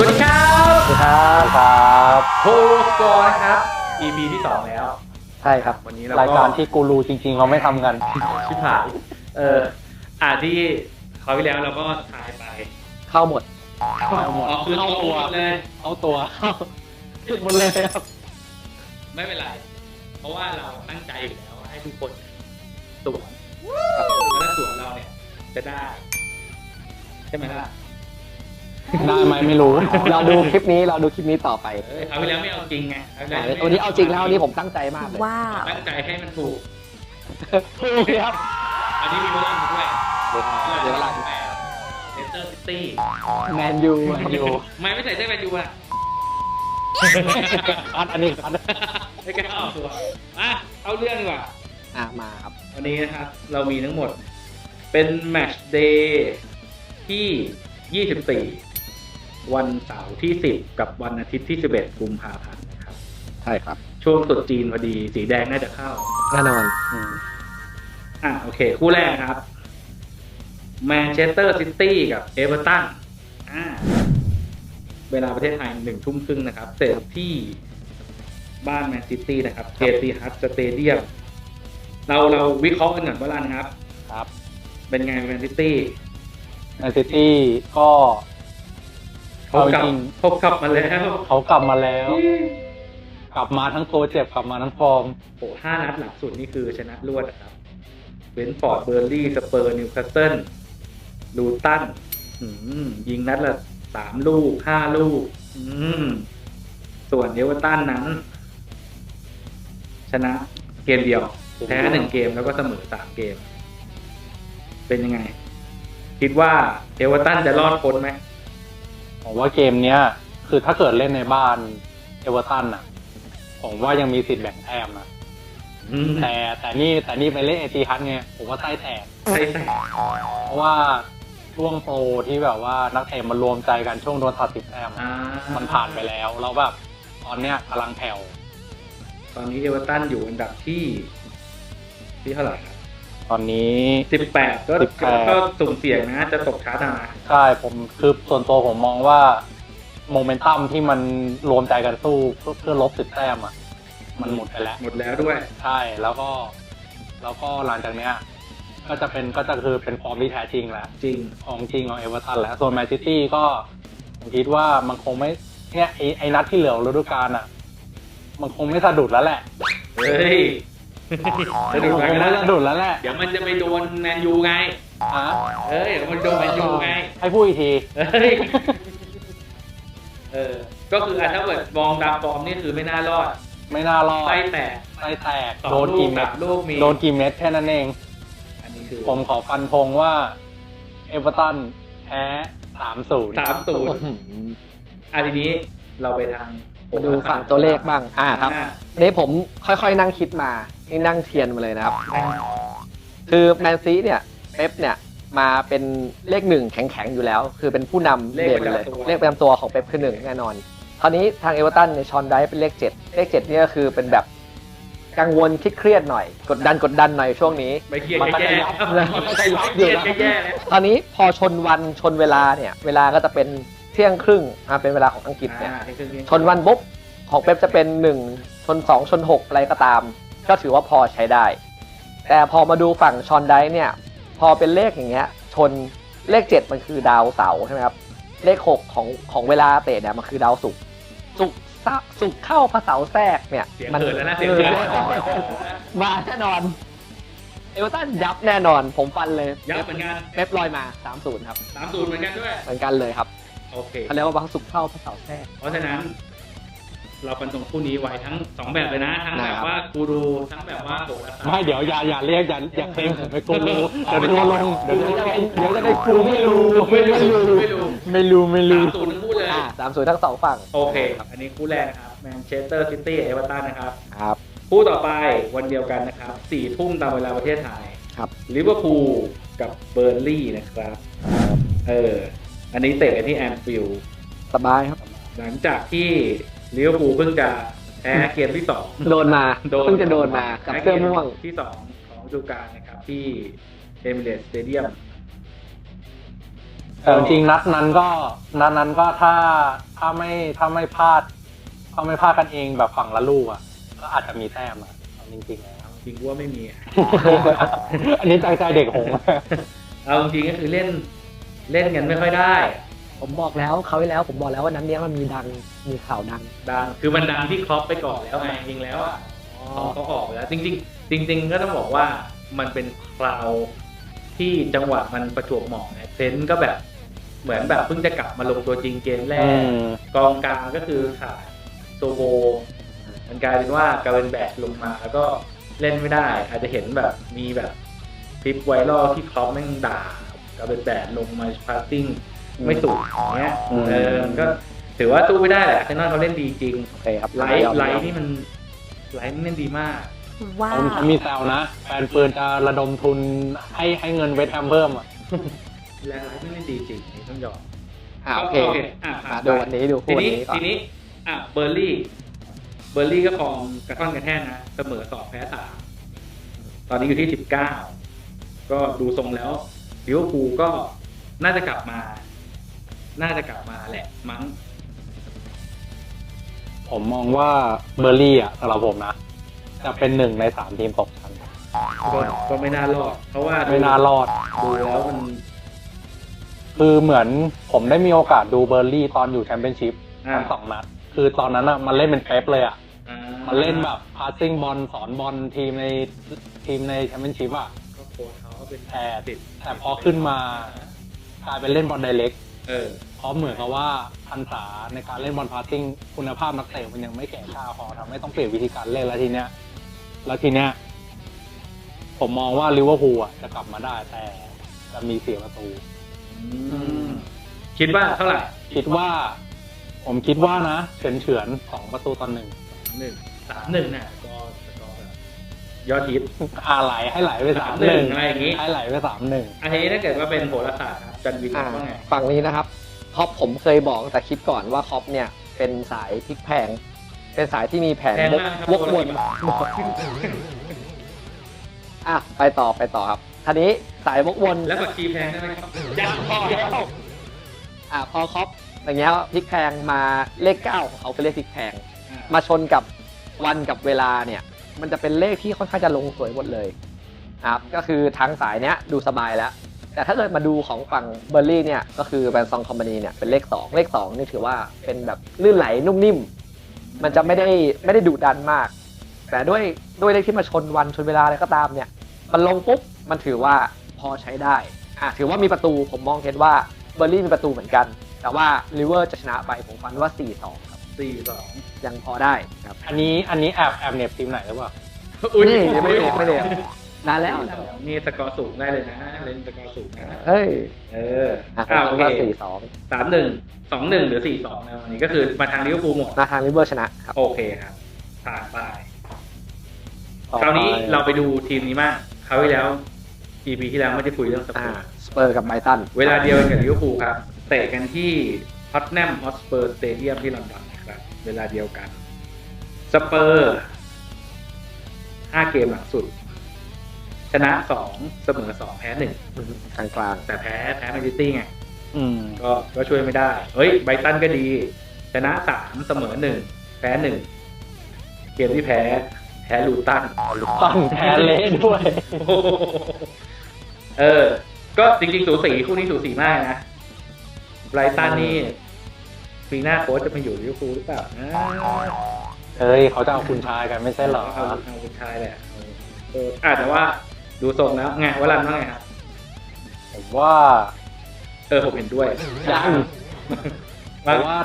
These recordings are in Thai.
วัสดีครับสวัสดีครับครับโฮสกอร์นะครับ EP ที่สองแล้ว ใช่ครับ วันนี้เรารายการที่กูรูจริง ๆ เราไม่ทำกัน ชิบหายเอออ่าที่เขาวที่แล้วเราก็ทายไปเข้าหมดเอาหมด คือเอาตัวเลยเอาตัวเข้าผิดหมดเลยครับ ไม่เป็นไร เพราะว่าเราตั้งใจอยู่แล้วให้ทุกคนสวนแล้วถ้าสวนเราเนี่ยจะได้ ใช่ไหมล่ะ ได้ไหมไม่รู้ เราดูคลิปนี้เราดูคลิปนี้ต่อไปเออคราวที่แล้วไม่เอาจริงไงคราวที่แล้ววันนี้เอาจริงแล้ววันนี้ผมตั้งใจมากเลยว้าวตั้งใจให้มันถูก ถูกครับ อันนี้มีเวลาด้วยเดี๋ยวเวลาแปดเลสเตอร์ซิตี้แมนยูแมนยูไม่ไม่ใส่เสื้อแมนยูอะอันอันนี้ครับไม่กล้าออกตัวอะเอาเรื่องดีกว่าอะมาครับ วันนี้นะครับ เรามีทั้งหมด เป็นแมตช์เดย์ที่ 24 วันเสาร์ที่ 10 กับวันอาทิตย์ที่ 11 กุมภาพันธ์นะครับ ใช่ครับ ช่วงตรุษจีนพอดี สีแดงน่าจะเข้า แน่นอนอะโอเค คู่แรกครับแมนเชสเตอร์ซิตี้กับเอเวอร์ตันอ่าเวลาประเทศไทยหนึ่งทุ่มครึ่งนะครับ เสร็จที่บ้านแมนซิตี้นะครับเจตีฮัทสเตเดียมเราเราวิเคราะห์กันก่อนว่าลันครับ ครับเป็นไงแมนซิตี้ แมนซิตี้ก็ เขาเอากลับจริงเขากลับมาแล้ว เขากลับมาแล้ว กลับมาทั้งตัวเจ็บกลับมาทั้งฟอร์มโอ้ห้านัดหลังสุดนี่คือชนะรวดนะครับเวนฟอร์ดเบอร์ลี่สเปอร์นิวคาสเซิลลูตันอืมยิงนัดละสามลูกห้าลูกอืมส่วนเอเวอร์ตันนั้น ชนะเกมเดียว แพ้หนึ่งเกมแล้วก็เสมอสามเกม เป็นยังไง คิดว่าเอเวอร์ตันจะรอดพ้นไหม ผมว่าเกมเนี้ย คือถ้าเกิดเล่นในบ้านเอเวอร์ตันอะ ผมว่ายังมีสิทธิ์แบ่งแต้มนะอืมแต่แต่นี่แต่นี่ไปเล่นเอทีฮัทไงผมว่าไส้แตกใช่ใช่เพราะว่าช่วงโปรที่แบบว่านักเตะมันรวมใจกันช่วงโดนตัดสิบแต้มอ่ามันผ่านไปแล้วแล้วแบบตอนเนี้ยกำลังแผ่วตอนนี้เอเวอร์ตันอยู่อันดับที่ที่เท่าไหร่ครับ ตอนนี้สิบแปดก็18 ก็สุ่มเสี่ยงนะจะตกชั้นนะใช่ผมคือส่วนตัวผมมองว่าโมเมนตัมที่มันรวมใจกันสู้เพื่อเพื่อลบสิบแต้มอะมันหมดไปแล้ว หมดแล้วด้วย ใช่แล้วก็ แล้วก็หลังจากเนี้ย ก็จะเป็นก็จะคือเป็นฟอร์มที่แท้จริงแล้วจริง ของจริงของเอเวอร์ตันแล้วส่วนแมนซิตี้ก็ผมคิดว่ามันคงไม่เนี่ยไอไอนัดที่เหลือของฤดูกาลอะ มันคงไม่สะดุดแล้วแหละ เฮ้ยมั จะนดูคงไปกันไม่นะสะดุดแล้วแหละ เดี๋ยวมันจะไปโดนแมนยูไงอะเอ้ยเดี๋ยวมันโดนแมนยูไง ให้พูดอีกทีเฮ้ยเออ ก็คืออะถ้าเกิดมองตามฟอร์มนี่คือไม่น่ารอด ไม่น่ารอดไส้แตกไส้แตกสองโดนกี่เม็ดลูกสามลูกมีโดนกี่เม็ดแค่นั้นเอง อันนี้คือ ผมขอฟันธงว่า เอเวอร์ตันแพ้สามศูนย์สามศูนย์อะทีนี้เราไปทาง มาดูฝั่งตัวเลขบ้าง อ่าครับอ่าอันนี้ผมค่อยๆนั่งคิดมานี่นั่งเทียนมาเลยนะครับ คือแมนซีเนี่ยเป๊ปเนี่ยมาเป็นเลขหนึ่งแข็งๆอยู่แล้ว คือเป็นผู้นำเลขเด่ปนระเลยจำตัว เลขประจำตัวของเป๊ปคือหนึ่งแน่นอนคราวนี้ทางเอเวอร์ตันในยชอนไดเป็นเลขเจ็ดเลขเจ็ดนี่ก็คือเป็นแบบกังวลเครียดๆหน่อย กดดันกดดันหน่อยช่วงนี้ ไม่เครียดมันก็แย่จะๆยับมันก็จะยับอยู่แล้ว แย่ๆแล้วตอนนี้พอชนวันชนเวลาเนี่ย เวลาก็จะเป็นเที่ยงครึ่งอ่าเป็นเวลาของอังกฤษเนี่ยอ่าที่ครึ่งนี้ชนวันปุ๊บของเป๊ปจะเป็น1ชน2ชน6อะไรก็ตาม ก็ถือว่าพอใช้ได้ แต่พอมาดูฝั่งชอนไดเนี่ย พอเป็นเลขอย่างเงี้ย ชนเลข7มันคือดาวเสาร์ใช่ไหมครับ เลข6ของของเวลาเตะเนี่ยมันคือดาวศุกร์ศุกร์ซะศุกร์เข้าพระเสาร์แทรกเนี่ยเสียงมัเขินแล้วนะเสียงออเขินมาแน่นอน เอเวอร์ตันยับแน่นอน ผมฟันเลยยับเหมือนกันเป๊ปลอยมา 3-0 ครับสามศูนย์เหมือนกันด้วย เหมือนกันเลยครับ โอเค เขาเรียกว่าวันศุกร์เข้าพระเสาร์แทรก เพราะฉะนั้น เราฟันตรงคู่นี้ไว้ทั้งสองแบบเลยนะ ทั้งแบบนะครับว่ากูรูทั้งแบบว่าโหราศาสตร์ ไม่เดี๋ยวอย่าอย่าเรียกอย่าอย่าเคลมผมไปกูรูเดี๋ยวทัวร์ลงเดี๋ยวจะได้เดี๋ยวจะได้กูไม่รู้ไม่รู้ไม่รู้ไม่รู้ไม่สารู้มศูนย์ทั้งคู่เลย อ่าสามศูนย์ทั้งสองฝั่งโอเค อันนี้คู่แรกนะครับแมนเชสเตอร์ซิตี้เอเวอร์ตันนะครับ ครับ คู่ต่อไปวันเดียวกันนะครับสี่ทุ่มตามเวลาประเทศไทยครับ ลิเวอร์พูลกับเบอร์ลี่นะครับ เออ อันนี้เตะกันที่แอนฟิลด์สบายครับ หลังจากที่ลิเวอร์พูลเพิ่งจะแพ้เกมที่สองโดนมาเพิ่งจะโดนมากับเสื้อม่วง ที่สองของฤดูกาลนะครับ ที่เอมิเรตสเตเดียมแต่จริงๆนัดนั้นก็นัดนั้นก็ถ้าถ้าไม่ถ้าไม่พลาดถ้าไม่พลาดกันเองแบบฝั่งละลูกอะ ก็อาจจะมีแต้มอะเอาจริงๆแล้วจริงว่าไม่มีอะอันนี้ใจใจเด็กหงส์เอาจริงๆก็คือเล่น เล่นกันไม่ค่อยได้ ผมบอกแล้วเขาวที่แล้วผมบอกแล้วว่านั้นเนี้ยมันมีดังมีข่าวดังดังคือมันดังที่ครอปไปก่อนแล้วไงจริงๆแล้วอะเขาเขาออกไปแล้วจริง ๆ จริง ๆ ก็ต้องบอกว่ามันเป็นคราวที่จังหวะมันประจวบเหมาะไงเซนต์ก็แบบเหมือนแบบเพิ่งจะกลับมาลงตัวจริงเกมแรอืกมกองกลางก็คือขาดโซโบมันกลายเป็นว่ากลายเป็นแบกลงมาแล้วก็เล่นไม่ได้ อาจจะเห็นแบบมีแบบคลิปไวรัลที่ครอปแม่งด่า กลายเป็นแบกลงมาพาสติ้งไม่สุดอย่างเงี้ยอืมเออมันก็ถือว่าสู้ไม่ได้แหละเซนนอนเขาเล่นดีจริงโอเคครับไลท์ไลท์นี่มันไลท์มันเล่นดีมากว้าเขาเขามีแซวนะแฟนปืนจะระดมทุนให้ให้เงินเวทแฮมเพิ่มอะและไลท์ไม่เล่นดีจริงนี่ต้องยอมอ่าโอเคอะมาดูวันนี้ดูทีคู่วันนี้นี้ก่อนทีนี้อะเบอร์ลี่ เบอร์ลี่ก็ฟอร์มกระท่อนกระแท่นนะ เสมอสองแพ้สามตอนนี้อยู่ที่สิบเก้าก็ดูทรงแล้ว ลิเวอร์พูลก็น่าจะกลับมา น่าจะกลับมาแหละมั้ง ผมมองว่าเบอร์รี่อะสำหรับผมนะ จะเป็นหนึ่งในสามทีมตกชั้นก็ก็ไม่น่ารอด เพราะว่าดูไม่น่ารอด ดูแล้วมันคือเหมือนผมได้มีโอกาสดูเบอร์รี่ตอนอยู่แชมเปี้ยนชิพอ่าทั้งสองนัดคือตอนนั้นอะมันเล่นเป็นเป๊ปเลยอะ อ่ามันเล่นแบบพาสซิ่งบอลสอนบอลทีมในทีมในแชมเปี้ยนชิพอะ ก็โค้ชเขา เป็นแต่ติดแต่พอขึ้นมากลายเป็นเล่นบอลไดเรกเออเพราะเหมือนกับว่าพันษาในการเล่นบอลพาสซิ่งคุณภาพนักเตะมันยังไม่แก่กล้าพอทำให้ต้องเปลี่ยนวิธีการเล่นแล้วทีเนี้ยแล้วทีเนี้ยผมมองว่าลิเวอร์พูลอะจะกลับมาได้แต่จะมีเสียประตูคิดว่าเท่าไหร่คิดว่า ผมคิดว่านะเฉือนเฉือนๆสองประตูตอนหนึ่งหนึ่งสามหนึ่งน่ะก็ก็แบบ ยอดฮิตอาไหลให้ไหลไปสาม3-1หนึ่งอะไรอย่างงี้ให้ไหลไปสามหนึ่งอันนี้ถ้าเกิดว่าเป็นโหราศาสตร์ครับจันวินอ่าว่าไงฝั่งนี้นะครับคอปผมเคยบอกแต่คลิปก่อนว่าคอปเนี่ยเป็นสายพลิกแพง เป็นสายที่มีแผนแพงวกมากครับวกวนอะไปต่อไปต่อครับทีนี้สายวกวนแล้วก็คีย์แพงได้ไหมครับยังพอแล้วอะพอคอปอย่างเงี้ยพลิกแพงมาเลขเก้าของเขาคือเลขพลิกแพงมาชนกับวันกับเวลาเนี่ย มันจะเป็นเลขที่ค่อนข้างจะลงสวยหมดเลยครับก็คือทางสายเนี้ยดูสบายแล้ว แต่ถ้าเกิดมาดูของฝั่งเบอร์รี่เนี่ยก็คือแบรนด์ซองคอมพานีเนี่ยเป็นเลข 2 เลข2นี่ถือว่าเป็นแบบลื่นไหลนุ่มนิ่ม มันจะไม่ได้ไม่ได้ดุดันมาก แต่ด้วยด้วยเลขที่มาชนวันชนเวลาอะไรก็ตามเนี่ย มันลงปุ๊บมันถือว่าพอใช้ได้อะถือว่ามีประตูผมมองเห็นว่าเบอร์รี่มีประตูเหมือนกัน แต่ว่าลิเวอร์จะชนะไปผมฟันว่า 4-2 สี่สองยังพอได้ครับอันนี้อันนี้แอบแอบเหน็บทีมไหนหรือเปล่านี่ยังไม่เด็กไม่เด็กนานแล้วนานแล้วนี่สกอร์สูงได้เลยนะ เล่นสกอร์สูงนะเฮ้ยเอออะผอ่ามโอคิดเคว่าสี่สองสามหนึ่งสองหนึ่งหรือสี่สองนะวันนี้ก็คือมาทางลิเวอร์พูลหมดมาทางลิเวอร์ชนะครับโอเคครับผ่านไปต่อคราวนี้ไปเราไปดูทีมนี้มากคราวที่แล้ว EP ที่แล้วไม่ได้คุยเรื่องสเปอ่าอร์สเปอร์กับไบรตัน เวลาเดียวกันกับลิเวอร์พูลครับ เตะกันที่ฮอตแนมฮอตสเปอร์สเตเดียมที่ลอนดอน นะครับเวลาเดียวกัน สเปอร์ห้าเกมหลังสุด ชนะสองเสมอสองแพ้หนึ่งกลางกลางแต่แพ้แพ้แมนซิตี้ไงอืมก็ก็ช่วยไม่ได้ เฮ้ยไบรตันก็ดี ชนะสามเสมอหนึ่งแพ้หนึ่งเกมที่แพ้แพ้ลูตันตั้งแพ้เละด้วย เออ ก็จริงๆสูสีคู่นี้สูสีมากนะไบรตันนี่ ปีหน้าโค้ชจะมาอยู่ลิเวอร์พูลหรือเปล่านะเฮ้ยเขาจะเอาคุณชายกันไม่ใช่เหรอเอาเอาคุณชายแหละเอออะแต่ว่าดูทรงแล้วไงวรันว่าไงครับผมว่า เออผมเห็นด้วยยังเพว่าราะว่า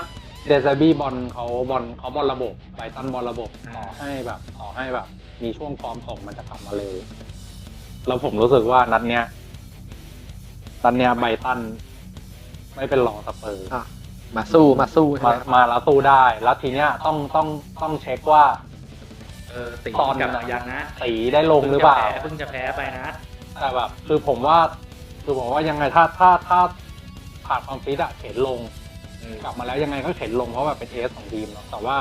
เดซาบี้บอลเขาบอลเขาบอลระบบไบรตันบอลระบบอ่าต่อให้แบบต่อให้แบบ มีช่วงฟอร์มตกมันจะกลับมาเร็วแล้วผมรู้สึกว่านัดเนี้ยนัดเนี้ยไบรตันไม่เป็นรองสเปอร์อะ มาสู้มาสู้ใช่มาไหมมาแล้วสู้ได้ แล้วทีเนี้ยต้องต้องต้องเช็คว่า เออตีตอนกลับมายังนะสีได้ลงหรือเปล่าเพิ่งจะแพ้ไปนะ แต่แบบคือผมว่าคือผมว่ายังไงถ้าถ้าถ้าขาดความฟิตอะเข็นลง กลับมาแล้วยังไงก็เข็นลงเพราะแบบเป็นเอสของทีมเนาะแต่ว่า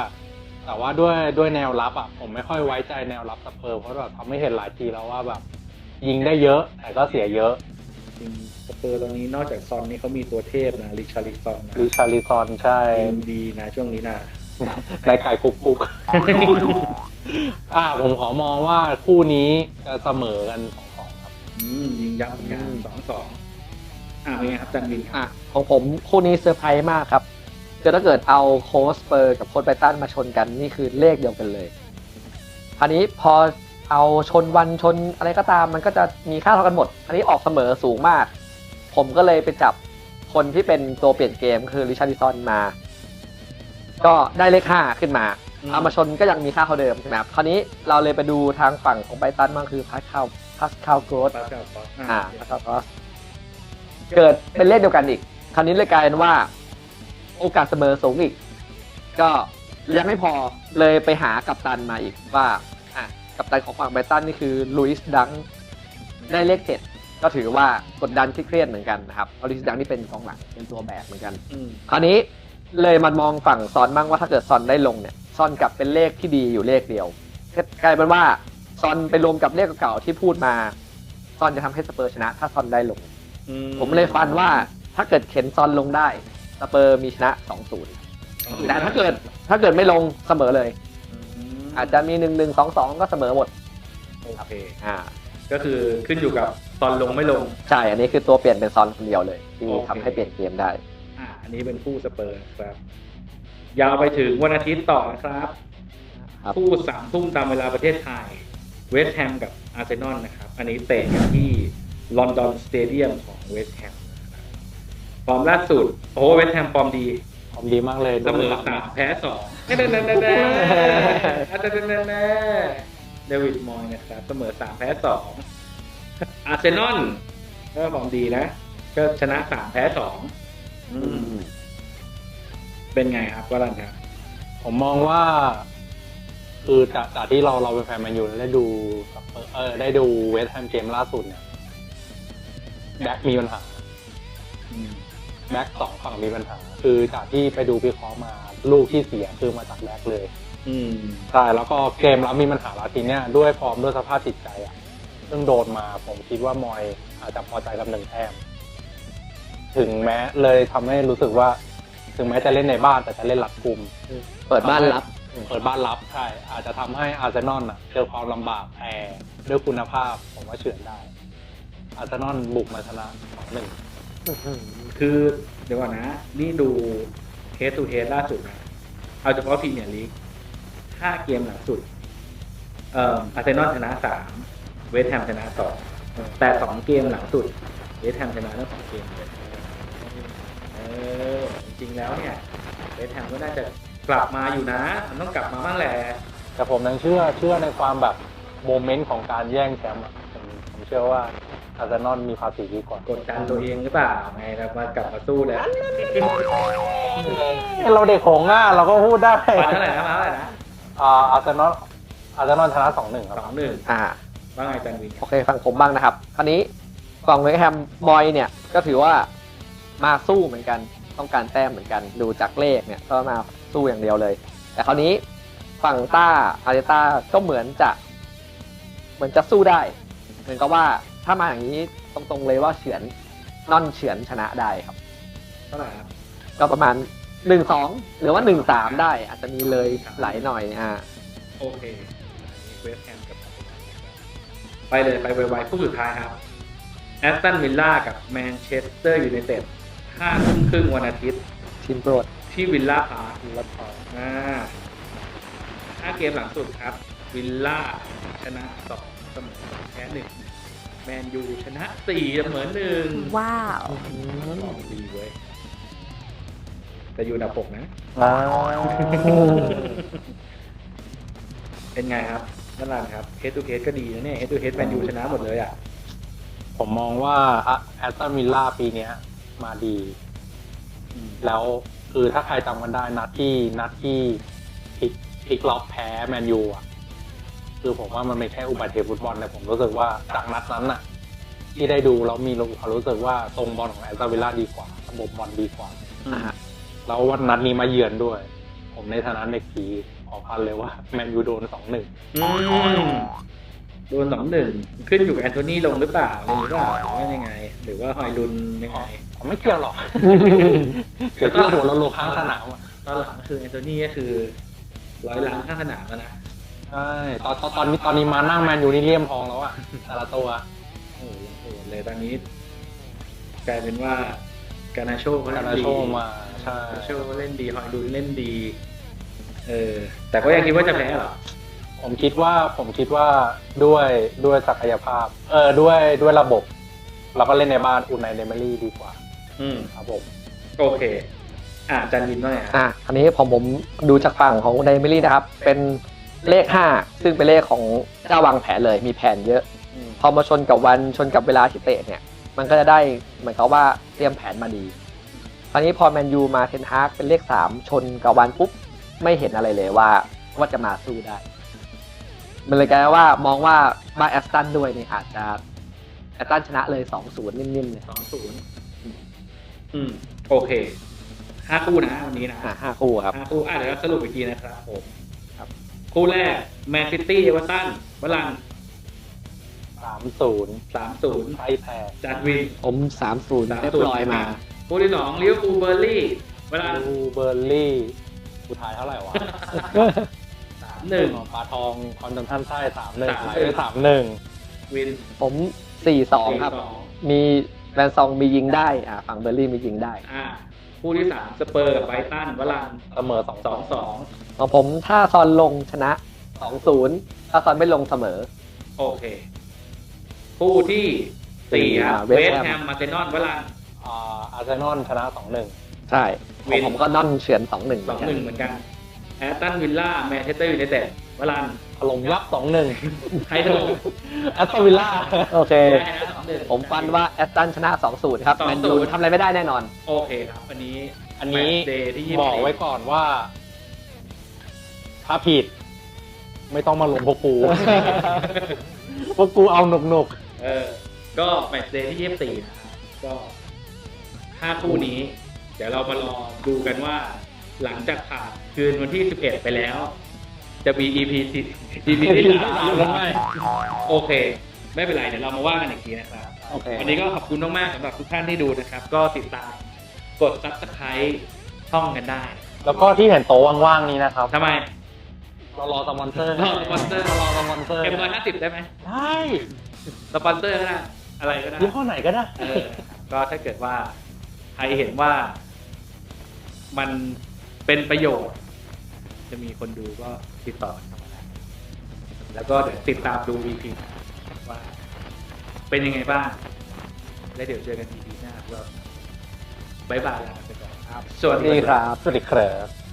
แต่ว่าด้วยด้วยแนวรับอะผมไม่ค่อยไว้ใจแนวรับสเปอร์เพราะแบบทำให้เห็นหลายทีแล้วว่าแบบ ยิงได้เยอะแต่ก็เสียเยอะ จริง สเปอร์ตอนนี้นอกจากซอนนี่เขามีตัวเทพนะริชาริซอนนะลิชาริซอนใช่ทีมดีนะช่วงนี้นะในไก่กุกกุกอ่าผมขอมองว่าคู่นี้จะเสมอกันสองสองครับอืมยิงยับเหมือนกันสองสองอ่าเป็นไงครับจันบินครับอะของผมคู่นี้เซอร์ไพรส์มากครับคือถ้าเกิดเอาโค้ชสเปอร์กับโค้ชไบรตันมาชนกันนี่คือเลขเดียวกันเลยคราวนี้พอเอาชนวันชนอะไรก็ตามมันก็จะมีค่าเท่ากันหมด อันนี้ออกเสมอสูงมาก ผมก็เลยไปจับคนที่เป็นตัวเปลี่ยนเกมคือริชาร์ดิซอนมา ก็ได้เลขห้าขึ้นมาเอามาชนก็ยังมีค่าเท่าเดิมใช่ไหมครับคราวนี้เราเลยไปดูทางฝั่งของไบรตันบ้างคือพาสคาลพาสคาลโกรสปาสกาลฟอสอ่าพาสคาลโกรสเกิดเป็นเลขเดียวกันอีก คราวนี้เลยกลายเป็นว่า โอกาสเสมอสูงอีก ก็ยังไม่พอเลยไปหากัปตันมาอีกว่า อะกัปตันของฝั่งไบรตันนี่คือลุยส์ดังได้เลขเจ็ด ก็ถือว่ากดดันเครียดๆเหมือนกันนะครับเพราะลุยส์ดังนี่เป็นกองหลังเป็นตัวแบกเหมือนกันอืมคราวนี้เลยมันมองฝั่งซอนบ้างว่าถ้าเกิดซอนได้ลงเนี่ยซอนกลับเป็นเลขที่ดีอยู่เลขเดียวกลายเป็นว่าซอนไปรวมกับเลขเก่าๆที่พูดมาซอนจะทำให้สเปอร์ชนะ ถ้าซอนได้ลงอืผมเลยฟันว่าถ้าเกิดเข็นซอนลงได้สเปอร์มีชนะ2-0แต่ถ้าเกิดถ้าเกิดไม่ลงเสมอเลยมอาจจะมี1-1 2-2ก็เสมอหมดโอเคอ่าก็คือขึ้นอยู่กับต อนลงไม่ลง ใช่ อันนี้คือตัวเปลี่ยนเป็นซอนคนเดียวเลยที่โอเคทำให้เปลี่ยนเกมได้ อ่า อันนี้เป็นคู่สเปอร์ครับ ยาวไปถึงวันอาทิตย์ต่อนะครับครับ คู่สามทุ่มตามเวลาประเทศไทย เวสต์แฮมกับอาร์เซนอลนะครับ อันนี้เตะกันที่ลอนดอนสเตเดียมของเวสต์แฮมฟอร์มล่าสุด โอ้โหเวสต์แฮมฟอร์มดี ผมดีมากเลยเสมอสามแพ้สองแน่แน่แน่แน่แน่แน่เดวิดมอยนะครับเสมอสามแพ้สอง อาร์เซนอลก็ฟอร์มดีนะ ก็ชนะสามแพ้สองอืมเป็นไงครับวรันครับผมมองว่า คือจากจากที่เราเราเป็นแฟนแมนยูแล้วได้ดูสเปอร์เออ ได้ดูเวสต์แฮมเกมล่าสุดเนี่ยแบ็คมีปัญหาแบ็คสองฝั่งมีปัญหา คือจากที่ไปดูพิเคราะห์มาลูกที่เสียคือมาจากแบ็คเลย อืมใช่แล้วก็เกมรับมีปัญหาแล้วทีเนี้ยด้วยฟอร์มด้วยสภาพจิตใจอะ ซึ่งโดนมาผมคิดว่ามอยอาจจะพอใจกับหนึ่งแต้มถึงแม้เลยทำให้รู้สึกว่า ถึงแม้จะเล่นในบ้านแต่จะเล่นหลักกลุ่ม เปิดบ้านรับ เปิดบ้านรับใช่อาจจะทำให้อาร์เซนอลอะเจอความลำบากแต่ด้วยคุณภาพผมว่าเฉือนได้ อาร์เซนอลบุกมาชนะสองหนึ่งคือเดี๋ยวก่อนนะ นี่ดูเฮด t ูเฮดล่าสุดนะเอาเฉพาะพรีเมียร์ลีกห้าเกมหลังสุด เอ่ออาร์เซนอลชนะสาม เวสต์แฮมชนะสองแต่สองเกมหลังสุด เวสต์แฮมชนะทั้งสองเกมเลยเออจริงๆแล้วเนี่ย เวสต์แฮมก็น่าจะกลับมาอยู่นะ มันต้องกลับมาบ้างแหละแต่ผมยังเชื่อเชื่อในความแบบโมเมนต์ของการแย่งแชมป์อะผมผมเชื่อว่าอาร์เซนอลมีภาษีดีกว่ากดดันตัวเองหรือเปล่าไงแล้วมากลับมาสู้แล้วเราเด็กของง่าเราก็พูดได้ปันเท่าไหร่นะมาเท่าไหร่นะอ่าอาร์เซนอลอาร์เซนอลชนะสองหนึ่งคสรัอบงหนึ่ง อ่า ว่าไงจันวินโอเคฟังผมบ้างนะครับ คราวนี้ฝั่งเวสต์แฮมบอยเนี่ยก็ถือว่ามาสู้เหมือนกัน ต้องการแต้มเหมือนกัน ดูจากเลขเนี่ยก็มาสู้อย่างเดียวเลย แต่คราวนี้ฝั่งต้าอาร์เตต้าก็เหมือนจะ เหมือนจะสู้ได้ เหมือนกับว่าถ้ามาอย่างนี้ตรงๆเลยว่าเฉือนนอนเฉือนชนะได้ครับเท่าไหร่ครับก็ประมาณหนึ่งสองหรือว่าหนึ่งสามได้ อาจจะมีเลยไหลหน่อยอ่าโอเคเวสต์แฮม ไปเลยไปไวๆคู่สุดท้ายครับแอสตันวิลล่ากับแมนเชสเตอร์ยูไนเต็ดห้าทุ่มครึ่งวันอาทิตย์ ทีมโปรดที่วิลล่าพาร์ควิลล่าพาร์คอ่าห้าเกมหลังสุดครับ วิลล่าชนะสองเสมอสองแพ้หนึ่งแมนยูชนะสี่เสมอหนึ่ง Wow. ของดีเว้ยแต่อยู่อันดับหกนะเป็นไงครับ นั่นแหละครับเฮดทูเฮดก็ดีนะเนี่ยเฮดทูเฮดแมนยูชนะหมดเลยอะ ผมมองว่าแอสตันวิลล่าปีเนี้ย มาดี แล้วคือถ้าใครจำกันได้นัดที่นัดที่พลิกพลิกล็อกแพ้แมนยูอะ คือผมว่ามันไม่แค่อุบัติเหตุฟุตบอลแต่ผมรู้สึกว่าจากนัดนั้นน่ะ ที่ได้ดูแล้วมีความรู้สึกว่าทรงบอลของแอสตันวิลล่าดีกว่าระบบบอลดีกว่าอ่าฮะแล้ววันนัดนี้มาเยือนด้วย ผมในฐานะเด็กผีข อพันเลยว่าแมนยูโดนสองหนึ่งอืมโดนสองหนึ่งขึ้นอยู่กับแอนโทนีลงหรือเปล่าอะไรหรือเปล่าหรือว่ายังไง หรือว่าฮอยลุนยังไงผมไม่เกี่ยวหรอกเดี๋ยวที่หัวเราลงข้างสนามอะตอนหลังคือแอนโทนีก็คือร้อยล้านข้างสนามแล้วนะใช่ตอนตอนตอนนี้ตอนนี้มานั่งแมนยูนี่เลี่ยมทองแล้วอะแต่ละตัวโอ้โหยังโหดเลยตอนนี้ กลายเป็นว่าการนาโชเขากาเล่นนาดีโชมาใช่การนาโชเขาเล่นดีฮอยลุนเล่นดี เออ แต่ก็ยังคิดว่าจะแพ้เหรอ ผมคิดว่าผมคิดว่าด้วยด้วยศักยภาพ เออด้วยด้วยระบบ เราก็เล่นในบ้านอุนไนเดเมลี่ดีกว่า อืมครับผมโอเค อ่าจันวินว่าไงอะอะอันนี้ผมผมดูจากฝั่งของไดมิลี่นะครับ เป็นเลข 5 ซึ่งเป็นเลขของเจ้าวางแผนเลยมีแผนเยอะ อืมพอมาชนกับวันชนกับเวลาที่เตะเนี่ย มันก็จะได้เหมือนกับว่าเตรียมแผนมาดี คราวนี้พอแมนยูมาเทนฮากเป็นเลข 3 ชนกับวันปุ๊บ ไม่เห็นอะไรเลยว่าว่าจะมาสู้ได้ มันเลยกลายเป็นว่ามองว่าบ้านแอสตันด้วยเนี่ยอาจจะแอสตันชนะเลย2-0นิ่มๆเลยสองศูนย์อืม โอเคห้าคู่นะวันนี้นะอะห้าคู่ครับห้าคู่อะเดี๋ยวเราสรุปอีกทีนะครับผมครับ คู่แรกแมนซิตี้เอเวอร์ตันวลังสามศูนย์สามศูนย์ไพ่แพ้จัดวิน ผม3-0เรียบร้อยมา คู่ที่สองลิเวอร์พูลเบอร์ลี่วลังดูเบอร์ลี่ กูทายเท่าไหร่วะสามหนึ่งปลาทองคอนจันทันไส้สามหนึ่งสามไสามหนึ่งวินผม4-2ครับสองมีแบนซองมียิงได้อ่าฝั่งเบอร์ลี่มียิงได้อ่าคู่ที่สามสเปอร์กับไบรตันวลังเสมอสองสสอองงสองของผมถ้าซอนลงชนะ2-0ถ้าซอนไม่ลงเสมอ โอเค คู่ที่สี่ครับอ่าเว West ส Ham ต์แฮมมาร์เซนอลวลังอ่าอาร์เซนอลชนะสองหนึ่ง ใช่ขวิองนผมก็นอนเฉือน2-1สองหนึ่งเหมือนกันแอตตันวิลล่าแมนเชสเตอร์ยูไนเต็ดวลังถล่มยับสองหนึ่งใครถล่มแอสตันวิลล่าโอเคได้นะสองหนึ่งผมฟันว่าแอสตันชนะ2-0ครับ2-0แมนยูทำอะไรไม่ได้แน่นอน โอเคครับ อันนี้อันนี้เดย์ที่ยี่บอกไว้ก่อนว่า ถ้าผิด ไม่ต้องมาลงพวกกูพวกกูเอาหนุกหนุกเออ ก็แมตช์เดย์ที่ยี่สิบสี่นะครับก็ห้าคู่นี้ เดี๋ยวเรามารอดูกันว่า หลังจากผ่านคืนวันที่สิบเอ็ดไปแล้ว จะมี EP ที่ EP ที่สามหรือไม่โอเค ไม่เป็นไรเดี๋ยวเรามาว่ากันอีกทีนะครับ โอเค วันนี้ก็ขอบคุณมากๆสำหรับทุกท่านที่ดูนะครับ ก็ติดตามกด subscribe ช่องกันได้ๆแล้วก็ที่เห็นโต๊ะว่างๆนี้นะครับทำไมเรารอสปอนเซอร์รอสปอนเซอร์รอสปอนเซอร์เอ็มร้อยห้าสิบได้ไหมได้สปอนเซอร์ก็ได้อะไรก็ได้ยี่ห้อไหนก็ได้ เออก็ถ้าเกิดว่าใครเห็นว่า มันเป็นประโยชน์ จะมีคนดูก็ติดต่อเข้ามาได้แล้วก็เดี๋ยวติดตามดูวีพีว่า เป็นยังไงบ้าง และเดี๋ยวเจอกัน EP หน้าก็บายบายลาไปก่อนครับ สวัสดีครับ สวัสดีครับ